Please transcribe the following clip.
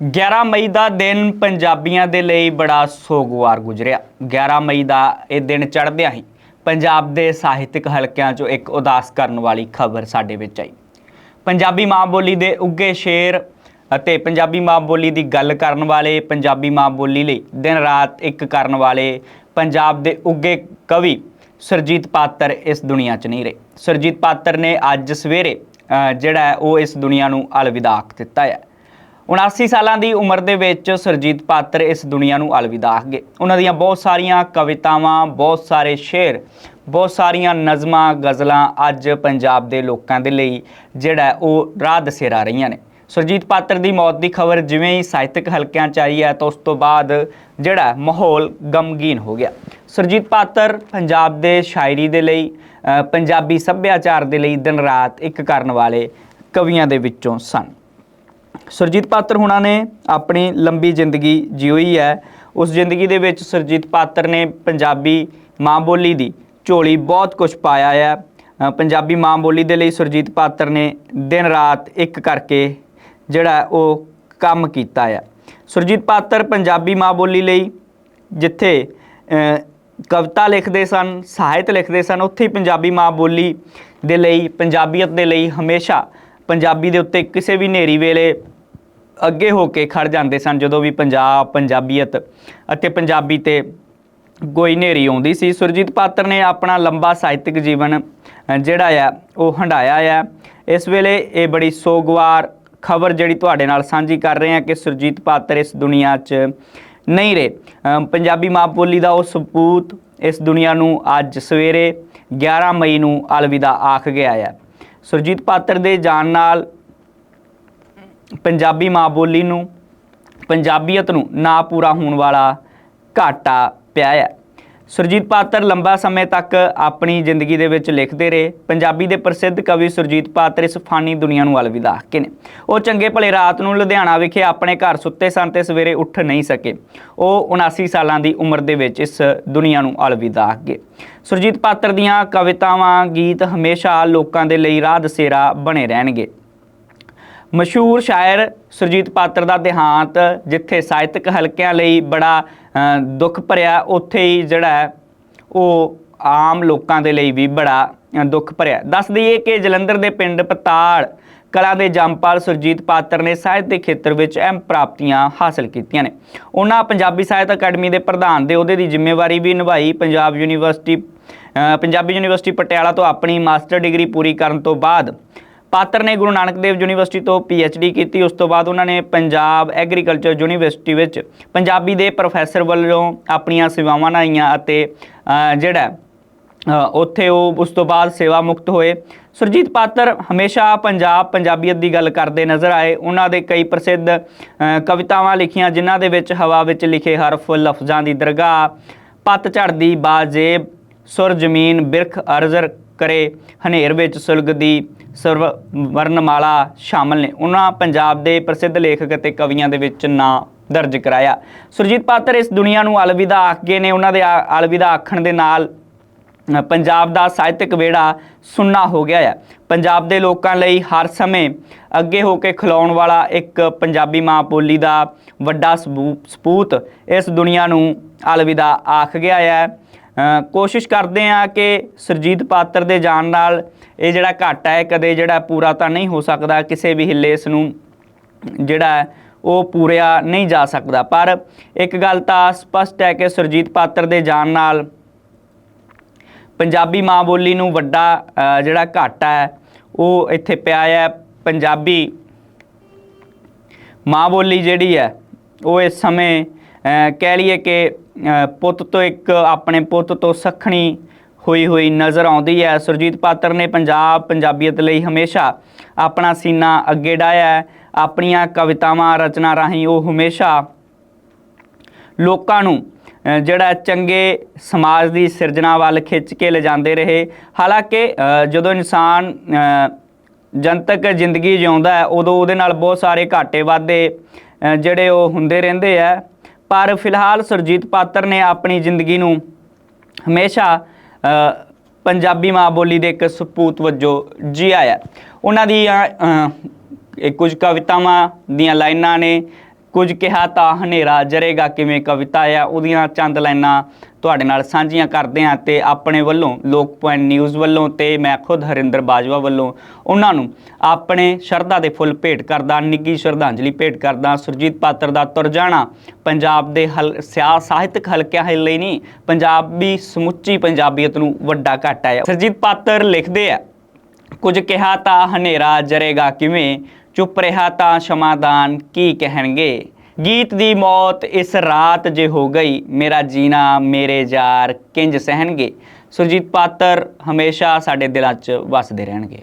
11 ਮਈ ਦਾ ਦਿਨ ਪੰਜਾਬੀਆਂ ਦੇ ਲਈ ਬੜਾ ਸੋਗਵਾਰ ਗੁਜ਼ਰਿਆ। 11 ਮਈ ਦਾ ਇਹ ਦਿਨ ਚੜ੍ਹਦਿਆਂ ਹੀ ਪੰਜਾਬ ਦੇ ਸਾਹਿਤਿਕ ਹਲਕਿਆਂ 'ਚੋਂ ਇੱਕ ਉਦਾਸ ਕਰਨ ਵਾਲੀ ਖਬਰ ਸਾਡੇ ਵਿੱਚ ਆਈ। ਪੰਜਾਬੀ ਮਾਂ ਬੋਲੀ ਦੇ ਉੱਗੇ ਸ਼ੇਰ ਅਤੇ ਪੰਜਾਬੀ ਮਾਂ ਬੋਲੀ ਦੀ ਗੱਲ ਕਰਨ ਵਾਲੇ ਪੰਜਾਬੀ ਮਾਂ ਬੋਲੀ ਲਈ ਦਿਨ ਰਾਤ ਇੱਕ ਕਰਨ ਵਾਲੇ ਪੰਜਾਬ ਦੇ ਉੱਗੇ ਕਵੀ ਸਰਜੀਤ ਪਾਤਰ ਇਸ ਦੁਨੀਆ 'ਚ ਨਹੀਂ ਰਹੇ। ਸਰਜੀਤ ਪਾਤਰ ਨੇ ਅੱਜ ਸਵੇਰੇ ਜਿਹੜਾ ਉਹ ਇਸ ਦੁਨੀਆ ਨੂੰ ਅਲਵਿਦਾ ਆਖ ਦਿੱਤਾ ਹੈ। 79 ਸਾਲਾਂ ਦੀ ਉਮਰ ਦੇ ਵਿੱਚ ਸਰਜੀਤ ਪਾਤਰ ਇਸ ਦੁਨੀਆ ਨੂੰ ਅਲਵਿਦਾ ਆਖ ਗਏ ਉਹਨਾਂ ਦੀਆਂ ਬਹੁਤ ਸਾਰੀਆਂ ਕਵਿਤਾਵਾਂ, ਬਹੁਤ ਸਾਰੇ ਸ਼ੇਰ, ਬਹੁਤ ਸਾਰੀਆਂ ਨਜ਼ਮਾਂ, ਗਜ਼ਲਾਂ ਅੱਜ ਪੰਜਾਬ ਦੇ ਲੋਕਾਂ ਦੇ ਲਈ ਜਿਹੜਾ ਉਹ ਰਾਹ ਦਸੇਰਾ ਰਹੀਆਂ ਨੇ। ਸੁਰਜੀਤ ਪਾਤਰ ਦੀ ਮੌਤ ਦੀ ਖਬਰ ਜਿਵੇਂ ਹੀ ਸਾਹਿਤਕ ਹਲਕਿਆਂ ਚ ਆਈ ਹੈ, ਤਾਂ ਉਸ ਤੋਂ ਬਾਅਦ ਜਿਹੜਾ ਮਾਹੌਲ ਗਮਗੀਨ ਹੋ ਗਿਆ। ਸੁਰਜੀਤ ਪਾਤਰ ਪੰਜਾਬ ਦੇ ਸ਼ਾਇਰੀ ਦੇ ਲਈ ਪੰਜਾਬੀ ਸੱਭਿਆਚਾਰ ਦੇ ਲਈ ਦਿਨ ਰਾਤ ਇੱਕ ਕਰਨ ਵਾਲੇ ਕਵੀਆਂ ਦੇ ਵਿੱਚੋਂ ਸਨ। ਸੁਰਜੀਤ ਪਾਤਰ ਹੁਣਾਂ ਨੇ ਆਪਣੀ ਲੰਬੀ ਜ਼ਿੰਦਗੀ ਜਿਉਈ ਹੈ। ਉਸ ਜ਼ਿੰਦਗੀ ਦੇ ਵਿੱਚ ਸੁਰਜੀਤ ਪਾਤਰ ਨੇ ਪੰਜਾਬੀ ਮਾਂ ਬੋਲੀ ਦੀ ਝੋਲੀ ਬਹੁਤ ਕੁਝ ਪਾਇਆ ਹੈ ਪੰਜਾਬੀ ਮਾਂ ਬੋਲੀ ਦੇ ਲਈ ਸੁਰਜੀਤ ਪਾਤਰ ਨੇ ਦਿਨ ਰਾਤ ਇੱਕ ਕਰਕੇ ਜਿਹੜਾ ਉਹ ਕੰਮ ਕੀਤਾ ਹੈ ਸੁਰਜੀਤ ਪਾਤਰ ਪੰਜਾਬੀ ਮਾਂ ਬੋਲੀ ਲਈ ਜਿੱਥੇ ਕਵਿਤਾ ਲਿਖਦੇ ਸਨ, ਸਾਹਿਤ ਲਿਖਦੇ ਸਨ, ਉੱਥੇ ਹੀ ਪੰਜਾਬੀ ਮਾਂ ਬੋਲੀ ਦੇ ਲਈ, ਪੰਜਾਬੀਅਤ ਦੇ ਲਈ ਹਮੇਸ਼ਾ ਪੰਜਾਬੀ ਦੇ ਉੱਤੇ ਕਿਸੇ ਵੀ ਨੇਰੀ ਵੇਲੇ ਅੱਗੇ ਹੋ ਕੇ ਖੜ ਜਾਂਦੇ ਸਨ, ਜਦੋਂ ਵੀ ਪੰਜਾਬ, ਪੰਜਾਬੀਅਤ ਅਤੇ ਪੰਜਾਬੀ ਤੇ ਕੋਈ ਨੇਰੀ ਆਉਂਦੀ ਸੀ। ਸੁਰਜੀਤ ਪਾਤਰ ਨੇ ਆਪਣਾ ਲੰਬਾ ਸਾਹਿਤਿਕ ਜੀਵਨ ਜਿਹੜਾ ਆ, ਉਹ ਹੰਡਾਇਆ ਆ। ਇਸ ਵੇਲੇ ਇਹ ਬੜੀ ਸੋਗਵਾਰ ਖਬਰ ਜਿਹੜੀ ਤੁਹਾਡੇ ਨਾਲ ਸਾਂਝੀ ਕਰ ਰਹੇ ਹਾਂ ਕਿ ਸੁਰਜੀਤ ਪਾਤਰ ਇਸ ਦੁਨੀਆ 'ਚ ਨਹੀਂ ਰਹੇ। ਪੰਜਾਬੀ ਮਾਂ ਬੋਲੀ ਦਾ ਉਹ ਸਪੂਤ ਇਸ ਦੁਨੀਆ ਨੂੰ ਅੱਜ ਸਵੇਰੇ 11 ਮਈ ਨੂੰ ਅਲਵਿਦਾ ਆਖ ਗਿਆ ਹੈ ਸੁਰਜੀਤ ਪਾਤਰ ਦੇ ਜਾਣ ਨਾਲ ਪੰਜਾਬੀ ਮਾਂ ਬੋਲੀ ਨੂੰ, ਪੰਜਾਬੀਅਤ ਨੂੰ ਨਾ ਪੂਰਾ ਹੋਣ ਵਾਲਾ ਘਾਟਾ ਪਿਆ ਹੈ। ਸੁਰਜੀਤ ਪਾਤਰ ਲੰਬਾ ਸਮੇਂ ਤੱਕ ਆਪਣੀ ਜ਼ਿੰਦਗੀ ਦੇ ਵਿੱਚ ਲਿਖਦੇ ਰਹੇ। ਪੰਜਾਬੀ ਦੇ ਪ੍ਰਸਿੱਧ ਕਵੀ ਸੁਰਜੀਤ ਪਾਤਰ ਇਸ ਫਾਨੀ ਦੁਨੀਆ ਨੂੰ ਅਲਵਿਦਾ ਆਖ ਕੇ ਨੇ। ਉਹ ਚੰਗੇ ਭਲੇ ਰਾਤ ਨੂੰ ਲੁਧਿਆਣਾ ਵਿਖੇ ਆਪਣੇ ਘਰ ਸੁੱਤੇ ਸਨ ਤੇ ਸਵੇਰੇ ਉੱਠ ਨਹੀਂ ਸਕੇ। ਉਹ 79 ਸਾਲਾਂ ਦੀ ਉਮਰ ਦੇ ਵਿੱਚ ਇਸ ਦੁਨੀਆ ਨੂੰ ਅਲਵਿਦਾ ਆਖ ਗਏ ਸੁਰਜੀਤ ਪਾਤਰ ਦੀਆਂ ਕਵਿਤਾਵਾਂ, ਗੀਤ ਹਮੇਸ਼ਾ ਲੋਕਾਂ ਦੇ ਲਈ ਰਾਹ ਦਸੇਰਾ ਬਣੇ ਰਹਿਣਗੇ। ਮਸ਼ਹੂਰ ਸ਼ਾਇਰ ਸੁਰਜੀਤ ਪਾਤਰ ਦਾ ਦੇਹਾਂਤ, ਜਿੱਥੇ ਸਾਹਿਤਕ ਹਲਕਿਆਂ ਲਈ ਬੜਾ ਦੁੱਖ ਭਰਿਆ, ਉੱਥੇ ਹੀ ਜਿਹੜਾ ਉਹ ਆਮ ਲੋਕਾਂ ਦੇ ਲਈ ਵੀ ਬੜਾ ਦੁੱਖ ਭਰਿਆ। ਦੱਸ ਦਈਏ ਕਿ ਜਲੰਧਰ ਦੇ ਪਿੰਡ ਪਤਾਲ, ਕਲਾ ਦੇ ਜੰਮਪਾਲ ਸੁਰਜੀਤ ਪਾਤਰ ਨੇ ਸਾਹਿਤ ਦੇ ਖੇਤਰ ਵਿੱਚ ਅਹਿਮ ਪ੍ਰਾਪਤੀਆਂ ਹਾਸਲ ਕੀਤੀਆਂ ਨੇ। ਉਹਨਾਂ ਪੰਜਾਬੀ ਸਾਹਿਤ ਅਕੈਡਮੀ ਦੇ ਪ੍ਰਧਾਨ ਦੇ ਅਹੁਦੇ ਦੀ ਜ਼ਿੰਮੇਵਾਰੀ ਵੀ ਨਿਭਾਈ। ਪੰਜਾਬ ਯੂਨੀਵਰਸਿਟੀ ਪੰਜਾਬੀ ਯੂਨੀਵਰਸਿਟੀ ਪਟਿਆਲਾ ਤੋਂ ਆਪਣੀ ਮਾਸਟਰ ਡਿਗਰੀ ਪੂਰੀ ਕਰਨ ਤੋਂ ਬਾਅਦ ਪਾਤਰ ਨੇ ਗੁਰੂ ਨਾਨਕ ਦੇਵ ਯੂਨੀਵਰਸਿਟੀ ਤੋਂ ਡੀ ਕੀਤੀ। ਉਸ ਤੋਂ ਬਾਅਦ ਉਹਨਾਂ ਨੇ ਪੰਜਾਬ ਐਗਰੀਕਲਚਰ ਯੂਨੀਵਰਸਿਟੀ ਵਿੱਚ ਪੰਜਾਬੀ ਦੇ ਪ੍ਰੋਫੈਸਰ ਵੱਲੋਂ ਆਪਣੀਆਂ ਸੇਵਾਵਾਂ ਨਿਭਾਈਆਂ ਅਤੇ ਜਿਹੜਾ ਉੱਥੇ ਉਹ ਉਸ ਤੋਂ ਬਾਅਦ ਸੇਵਾ ਮੁਕਤ ਹੋਏ। ਸੁਰਜੀਤ ਪਾਤਰ ਹਮੇਸ਼ਾ ਪੰਜਾਬ ਪੰਜਾਬੀਅਤ ਦੀ ਗੱਲ ਕਰਦੇ ਨਜ਼ਰ ਆਏ। ਉਹਨਾਂ ਦੇ ਕਈ ਪ੍ਰਸਿੱਧ ਕਵਿਤਾਵਾਂ ਲਿਖੀਆਂ, ਜਿਨ੍ਹਾਂ ਦੇ ਵਿੱਚ ਹਵਾ ਵਿੱਚ ਲਿਖੇ ਹਰਫ ਲਫ਼ਜ਼ਾਂ ਦੀ ਦਰਗਾਹ, ਪੱਤ ਝੜਦੀ ਬਾਜੇਬ, ਸੁਰ ਜ਼ਮੀਨ ਬਿਰਖ ਅਰਜ਼ਰ ਕਰੇ। ਹਨੇਰ ਵਿੱਚ ਸੁਲਗਦੀ ਸਰਵ ਵਰਨਮਾਲਾ ਸ਼ਾਮਲ ਨੇ। ਉਹਨਾਂ ਪੰਜਾਬ ਦੇ ਪ੍ਰਸਿੱਧ ਲੇਖਕ ਅਤੇ ਕਵੀਆਂ ਦੇ ਵਿੱਚ ਨਾਂ ਦਰਜ ਕਰਾਇਆ। ਸੁਰਜੀਤ ਪਾਤਰ ਇਸ ਦੁਨੀਆ ਨੂੰ ਅਲਵਿਦਾ ਆਖ ਗਏ ਨੇ। ਉਹਨਾਂ ਦੇ ਆ- ਅਲਵਿਦਾ ਆਖਣ ਦੇ ਨਾਲ ਪੰਜਾਬ ਦਾ ਸਾਹਿਤਕ ਵਿਹੜਾ ਸੁੰਨਾ ਹੋ ਗਿਆ ਹੈ ਪੰਜਾਬ ਦੇ ਲੋਕਾਂ ਲਈ ਹਰ ਸਮੇਂ ਅੱਗੇ ਹੋ ਕੇ ਖਿਲਾਉਣ ਵਾਲਾ ਇੱਕ ਪੰਜਾਬੀ ਮਾਂ ਬੋਲੀ ਦਾ ਵੱਡਾ ਸਬੂ- ਸਪੂਤ ਇਸ ਦੁਨੀਆ ਨੂੰ ਅਲਵਿਦਾ ਆਖ ਗਿਆ ਹੈ ਕੋਸ਼ਿਸ਼ ਕਰਦੇ ਆ ਕਿ ਸਰਜੀਤ ਪਾਤਰ ਦੇ ਜਾਣ ਨਾਲ ਇਹ ਜਿਹੜਾ ਘਾਟਾ ਹੈ, ਕਦੇ ਜਿਹੜਾ ਪੂਰਾ ਤਾਂ ਨਹੀਂ ਹੋ ਸਕਦਾ, ਕਿਸੇ ਵੀ ਹਿੱਲੇ ਇਸ ਨੂੰ ਜਿਹੜਾ ਉਹ ਪੂਰਿਆ ਨਹੀਂ ਜਾ ਸਕਦਾ। ਪਰ ਇੱਕ ਗੱਲ ਤਾਂ ਸਪਸ਼ਟ ਹੈ ਕਿ ਸਰਜੀਤ ਪਾਤਰ ਦੇ ਜਾਣ ਨਾਲ ਪੰਜਾਬੀ ਮਾਂ ਬੋਲੀ ਨੂੰ ਵੱਡਾ ਜਿਹੜਾ ਘਾਟਾ ਹੈ, ਉਹ ਇੱਥੇ ਪਿਆ ਹੈ। ਪੰਜਾਬੀ ਮਾਂ ਬੋਲੀ ਜਿਹੜੀ ਹੈ, ਉਹ ਇਸ ਸਮੇਂ ਕਹਿ ਲਈਏ ਕਿ ਪੁੱਤ ਤੋਂ ਇੱਕ ਆਪਣੇ ਪੁੱਤ ਤੋਂ ਸਖਣੀ ਹੋਈ ਹੋਈ ਨਜ਼ਰ ਆਉਂਦੀ ਹੈ। ਸੁਰਜੀਤ ਪਾਤਰ ਨੇ ਪੰਜਾਬ ਪੰਜਾਬੀਅਤ ਲਈ ਹਮੇਸ਼ਾ ਆਪਣਾ ਸੀਨਾ ਅੱਗੇ ਡਾਇਆ ਆਪਣੀਆਂ ਕਵਿਤਾਵਾਂ, ਰਚਨਾ ਰਾਹੀਂ ਉਹ ਹਮੇਸ਼ਾ ਲੋਕਾਂ ਨੂੰ ਜਿਹੜਾ ਚੰਗੇ ਸਮਾਜ ਦੀ ਸਿਰਜਣਾ ਵੱਲ ਖਿੱਚ ਕੇ ਲਿਜਾਂਦੇ ਰਹੇ। ਹਾਲਾਂਕਿ ਜਦੋਂ ਇਨਸਾਨ ਜਨਤਕ ਜ਼ਿੰਦਗੀ ਜਿਉਂਦਾ ਹੈ, ਉਦੋਂ ਉਹਦੇ ਨਾਲ ਬਹੁਤ ਸਾਰੇ ਘਾਟੇ ਵਾਧੇ ਜਿਹੜੇ ਉਹ ਹੁੰਦੇ ਰਹਿੰਦੇ ਆ ਪਰ ਫਿਲਹਾਲ ਸੁਰਜੀਤ ਪਾਤਰ ਨੇ ਆਪਣੀ ਜ਼ਿੰਦਗੀ ਨੂੰ ਹਮੇਸ਼ਾ ਪੰਜਾਬੀ ਮਾਂ ਬੋਲੀ ਦੇ ਇੱਕ ਸਪੂਤ ਵਜੋਂ ਜੀਆ ਹੈ। ਉਹਨਾਂ ਦੀ ਕੁਝ ਕਵਿਤਾਵਾਂ ਦੀਆਂ ਲਾਈਨਾਂ ਨੇ ਕੁਝ ਕਿਹਾ ਤਾਂ ਹਨੇਰਾ ਜਰੇਗਾ ਕਿਵੇਂ ਕਵਿਤਾ ਆ, ਉਹਦੀਆਂ ਚੰਦ ਲਾਈਨਾਂ ਤੁਹਾਡੇ ਨਾਲ ਸਾਂਝੀਆਂ ਕਰਦੇ ਹਾਂ ਤੇ ਆਪਣੇ ਵੱਲੋਂ ਲੋਕ ਪੁਆਇੰਟ ਨਿਊਜ਼ ਵੱਲੋਂ ਤੇ ਮੈਂ ਖੁਦ ਹਰਿੰਦਰ ਬਾਜਵਾ ਵੱਲੋਂ ਉਹਨਾਂ ਨੂੰ ਆਪਣੇ ਸ਼ਰਧਾ ਦੇ ਫੁੱਲ ਭੇਟ ਕਰਦਾ ਨਿੱਗੀ ਸ਼ਰਧਾਂਜਲੀ ਭੇਟ ਕਰਦਾ, ਸੁਰਜੀਤ ਪਾਤਰ ਦਾ ਤੁਰ ਜਾਣਾ, ਪੰਜਾਬ ਦੇ ਹਲ ਸਿਆ ਸਾਹਿਤਕ ਹਲਕਿਆਂ ਹੀ ਲਈ ਨਹੀਂ, ਪੰਜਾਬੀ ਸਮੁੱਚੀ ਪੰਜਾਬੀਅਤ ਨੂੰ ਵੱਡਾ ਘਾਟਾ ਹੈ ਸੁਰਜੀਤ ਪਾਤਰ ਲਿਖਦੇ ਆ, ਕੁਝ ਕਿਹਾ ਤਾਂ ਹਨੇਰਾ ਜਰੇਗਾ ਕਿਵੇਂ ਚੁੱਪ ਰਿਹਾ ਤਾਂ ਸ਼ਮਾਦਾਨ ਕੀ ਕਹਿਣਗੇ? ਗੀਤ ਦੀ ਮੌਤ ਇਸ ਰਾਤ ਜੇ ਹੋ ਗਈ, ਮੇਰਾ ਜੀਣਾ ਮੇਰੇ ਯਾਰ ਕਿੰਜ ਸਹਿਣਗੇ? ਸੁਰਜੀਤ ਪਾਤਰ ਹਮੇਸ਼ਾ ਸਾਡੇ ਦਿਲਾਂ 'ਚ ਵੱਸਦੇ ਰਹਿਣਗੇ।